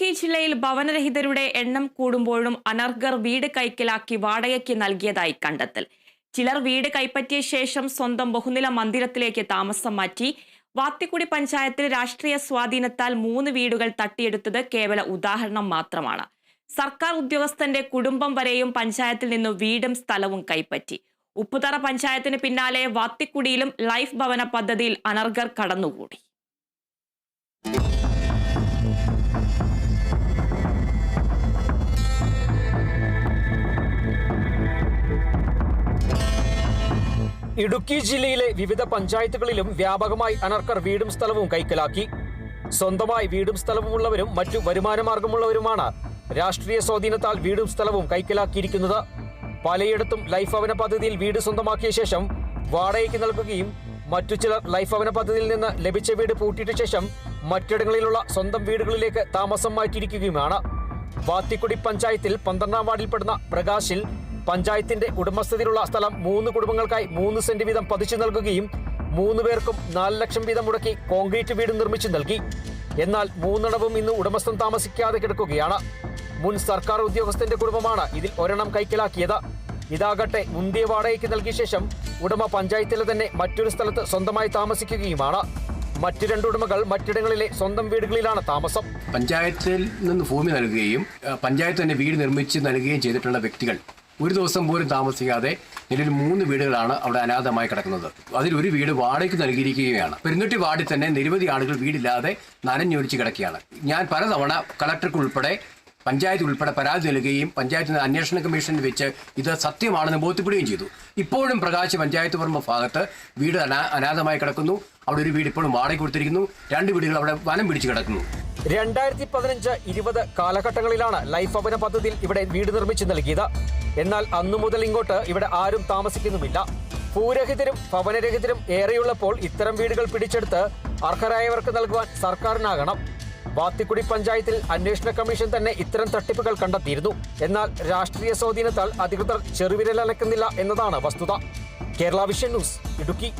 ഇടുക്കി ജില്ലയിൽ ഭവനരഹിതരുടെ എണ്ണം കൂടുമ്പോഴും അനർഘർ വീട് കൈക്കലാക്കി വാടകയ്ക്ക് നൽകിയതായി കണ്ടെത്തൽ. ചിലർ വീട് കൈപ്പറ്റിയ ശേഷം സ്വന്തം ബഹുനില മന്ദിരത്തിലേക്ക് താമസം മാറ്റി. വാത്തിക്കുടി പഞ്ചായത്തിൽ രാഷ്ട്രീയ സ്വാധീനത്താൽ മൂന്ന് വീടുകൾ തട്ടിയെടുത്തത് കേവല ഉദാഹരണം മാത്രമാണ്. സർക്കാർ ഉദ്യോഗസ്ഥന്റെ കുടുംബം വരെയും പഞ്ചായത്തിൽ നിന്നും വീടും സ്ഥലവും കൈപ്പറ്റി. ഉപ്പുതറ പഞ്ചായത്തിന് പിന്നാലെ വാത്തിക്കുടിയിലും ലൈഫ് ഭവന പദ്ധതിയിൽ അനർഘർ കടന്നുകൂടി. ഇടുക്കി ജില്ലയിലെ വിവിധ പഞ്ചായത്തുകളിലും വ്യാപകമായി അനർക്കർ വീടും സ്ഥലവും കൈക്കലാക്കി. സ്വന്തമായി വീടും സ്ഥലവുമുള്ളവരും മറ്റു വരുമാനമാർഗമുള്ളവരുമാണ് രാഷ്ട്രീയ സ്വാധീനത്താൽ വീടും സ്ഥലവും കൈക്കലാക്കിയിരിക്കുന്നത്. പലയിടത്തും ലൈഫ് ഭവന പദ്ധതിയിൽ വീട് സ്വന്തമാക്കിയ ശേഷം വാടകയ്ക്ക് നൽകുകയും മറ്റു ചിലർ ലൈഫ് ഭവന പദ്ധതിയിൽ നിന്ന് ലഭിച്ച വീട് പൂട്ടിയിട്ട ശേഷം മറ്റിടങ്ങളിലുള്ള സ്വന്തം വീടുകളിലേക്ക് താമസം മാറ്റിയിരിക്കുകയുമാണ് വാത്തിക്കുടി പഞ്ചായത്തിൽ പന്ത്രണ്ടാം വാർഡിൽപ്പെടുന്ന പ്രകാശിൽ പഞ്ചായത്തിന്റെ ഉടമസ്ഥതയിലുള്ള സ്ഥലം മൂന്ന് കുടുംബങ്ങൾക്കായി മൂന്ന് സെന്റ് വീതം പതിച്ചു നൽകുകയും മൂന്ന് പേർക്കും നാല് ലക്ഷം വീതം മുടക്കി കോൺക്രീറ്റ് വീട് നിർമ്മിച്ചു നൽകി. എന്നാൽ മൂന്നെണ്ണവും ഇന്ന് ഉടമസ്ഥൻ താമസിക്കാതെ കിടക്കുകയാണ്. മുൻ സർക്കാർ ഉദ്യോഗസ്ഥന്റെ കുടുംബമാണ് ഇതിൽ ഒരെണ്ണം കൈക്കലാക്കിയത്. ഇതാകട്ടെ മുന്തിയ വാടകയ്ക്ക് നൽകിയ ശേഷം ഉടമ പഞ്ചായത്തിലെ തന്നെ മറ്റൊരു സ്ഥലത്ത് സ്വന്തമായി താമസിക്കുകയുമാണ്. മറ്റു രണ്ട് ഉടമകൾ മറ്റിടങ്ങളിലെ സ്വന്തം വീടുകളിലാണ് താമസം. പഞ്ചായത്തിൽ നിന്ന് ഭൂമി നൽകുകയും പഞ്ചായത്ത് തന്നെ വീട് നിർമ്മിച്ച് നൽകുകയും ചെയ്തിട്ടുള്ള വ്യക്തികൾ ഒരു ദിവസം പോലും താമസിക്കാതെ നിലവിൽ മൂന്ന് വീടുകളാണ് അവിടെ അനാഥമായി കിടക്കുന്നത്. അതിൽ ഒരു വീട് വാടകയ്ക്ക് നൽകിയിരിക്കുകയാണ്. പെരുന്നൊട്ടി വാർഡിൽ തന്നെ നിരവധി ആളുകൾ വീടില്ലാതെ നനഞ്ഞൊലിച്ച് കിടക്കുകയാണ്. ഞാൻ പലതവണ കളക്ടർക്ക് ഉൾപ്പെടെ പഞ്ചായത്ത് ഉൾപ്പെടെ പരാതി നൽകുകയും പഞ്ചായത്ത് അന്വേഷണ കമ്മീഷനിൽ വെച്ച് ഇത് സത്യമാണെന്ന് ബോധ്യപ്പെടുകയും ചെയ്തു. ഇപ്പോഴും പ്രകാശ് പഞ്ചായത്ത് പറമ്പ് ഭാഗത്ത് വീട് അനാ അനാഥമായി കിടക്കുന്നു. അവിടെ ഒരു വീട് ഇപ്പോഴും വാടക കൊടുത്തിരിക്കുന്നു. രണ്ട് വീടുകൾ അവിടെ വനം പിടിച്ചു കിടക്കുന്നു. രണ്ടായിരത്തി പതിനഞ്ച് ഇരുപത് കാലഘട്ടങ്ങളിലാണ് ലൈഫ് ഭവന പദ്ധതിയിൽ ഇവിടെ വീട് നിർമ്മിച്ചു നൽകിയത്. എന്നാൽ അന്നു മുതൽ ഇങ്ങോട്ട് ഇവിടെ ആരും താമസിക്കുന്നുമില്ല. ഭൂരഹിതരും ഭവനരഹിതരും ഏറെയുള്ളപ്പോൾ ഇത്തരം വീടുകൾ പിടിച്ചെടുത്ത് അർഹരായവർക്ക് നൽകുവാൻ സർക്കാരിനാകണം. വാത്തിക്കുടി പഞ്ചായത്തിൽ അന്വേഷണ കമ്മീഷൻ തന്നെ ഇത്തരം തട്ടിപ്പുകൾ കണ്ടെത്തിയിരുന്നു. എന്നാൽ രാഷ്ട്രീയ സ്വാധീനത്താൽ അധികൃതർ ചെറുവിരലനക്കുന്നില്ല എന്നതാണ് വസ്തുത. Kerala vision news Idukki.